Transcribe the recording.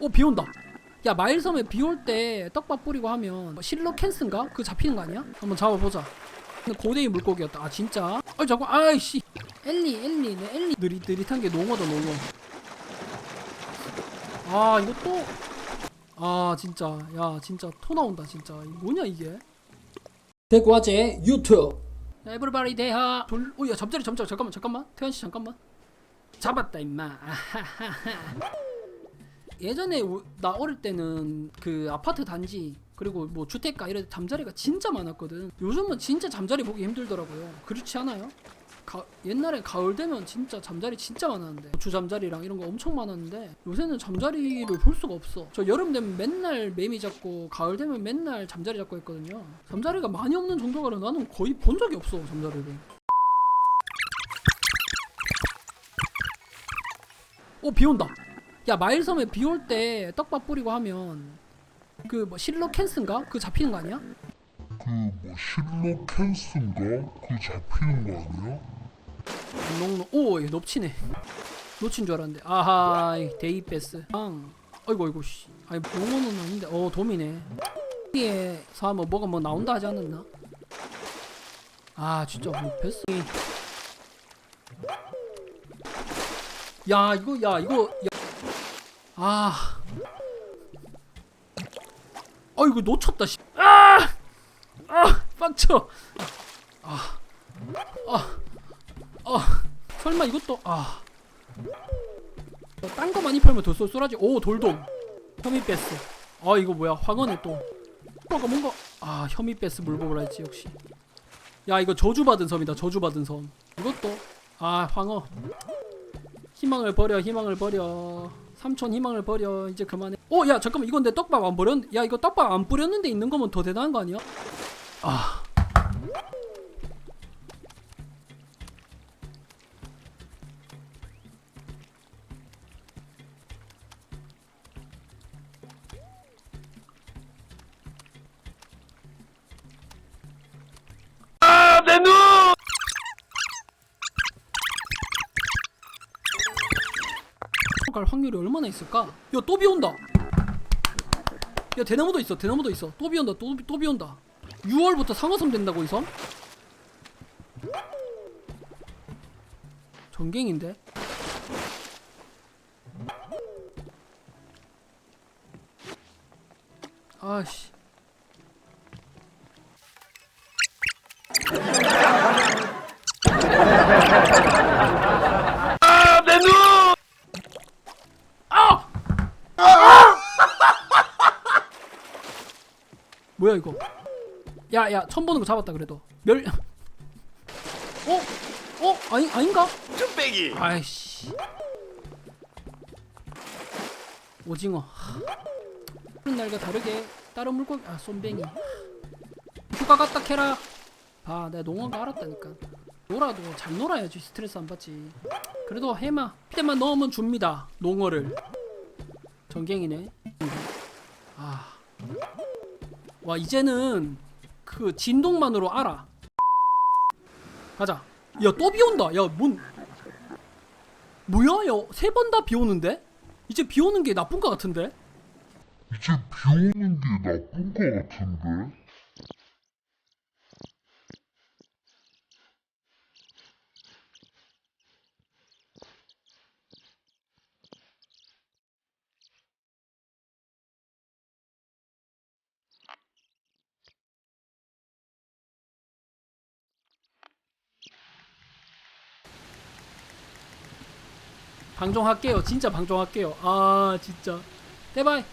오 비 온다. 야 마일섬에 비 올 때 떡밥 뿌리고 하면 뭐 실로 캔스인가? 그거 잡히는 거 아니야? 한번 잡아보자. 고대의 물고기였다. 아 진짜? 아 잠깐 아이씨. 엘리 엘리 내 엘리 느릿 느릿한 게 농어다 농어. 아 이것도 아 진짜 야 진짜 토 나온다 진짜 이거 뭐냐 이게? 대구화제 유튜브 에브리바디 대하 돌 오야 잠자리 잠자리 잠깐만 잠깐만 태현 씨 잠깐만 잡았다 임마 아하하하. 예전에 우- 나 어릴 때는 그 아파트 단지 그리고 뭐 주택가 이런 데 잠자리가 진짜 많았거든. 요즘은 진짜 잠자리 보기 힘들더라고요. 그렇지 않아요? 가, 옛날에 가을 되면 진짜 잠자리 진짜 많았는데. 주 잠자리랑 이런 거 엄청 많았는데 요새는 잠자리를 볼 수가 없어. 저 여름 되면 맨날 매미 잡고 가을 되면 맨날 잠자리 잡고 했거든요. 잠자리가 많이 없는 정도가 아니라 나는 거의 본 적이 없어 잠자리를. 오비 온다 야 마일섬에 비 올 때 떡밥 뿌리고 하면 그 뭐 실로 캔스인가? 그거 잡히는 거 아니야? 그 뭐 실로 캔스인가? 그 잡히는 거 아니야? 농농 오얘 넙치네 놓친 줄 알았는데 아하 이 데이 패스 앙 아이고 아이고 씨 아니 농어는 아닌데 어 돔이네 여기에서 하면 뭐가 뭐 나온다 하지 않았나? 아 진짜 뭐 패스 야 이거 야 이거 야. 아 아이고 놓쳤다 씨. 아! 아! 빡쳐 아! 아! 아 설마 이것도 아. 딴 거 많이 팔면 더 쏠- 쏠하지. 오 돌돔. 혐의베스. 아 이거 뭐야 황원에 또. 뭔가 뭔가 아 혐의베스 물법을 했지 역시. 야 이거 저주받은 섬이다 저주받은 섬. 이것도 아 황어. 희망을 버려 희망을 버려. 삼촌 희망을 버려 이제 그만해. 오 야 잠깐만 이건 내 떡밥 안 버렸. 야 이거 떡밥 안 뿌렸는데 있는 거면 더 대단한 거 아니야? 아. 갈 확률이 얼마나 있을까? 야 또 비 온다. 야 대나무도 있어. 대나무도 있어. 또 비 온다. 또 또 비 온다. 6월부터 상어섬 된다고 이 섬? 전갱인데? 아씨. 뭐야 이거? 야야 처음 보는 거 잡았다 그래도 멸. 어? 어? 아니 아닌가? 쭈빼기 아이씨. 오징어. 다른 날과 다르게 다른 물고기 아 쏨뱅이. 휴가 갔다 캐라. 봐, 내가 농어가 알았다니까. 놀아도 잘 놀아야지 스트레스 안 받지. 그래도 해마 피대만 넣으면 줍니다. 농어를. 전갱이네. 아. 와 이제는 그 진동만으로 알아. 가자. 야 또 비 온다. 야 뭔? 뭐야? 야 세 번 다 비 오는데? 이제 비 오는 게 나쁜 거 같은데? 이제 비 오는 게 나쁜 거 같은데? 방종할게요. 진짜 방종할게요. 아 진짜. 대바이.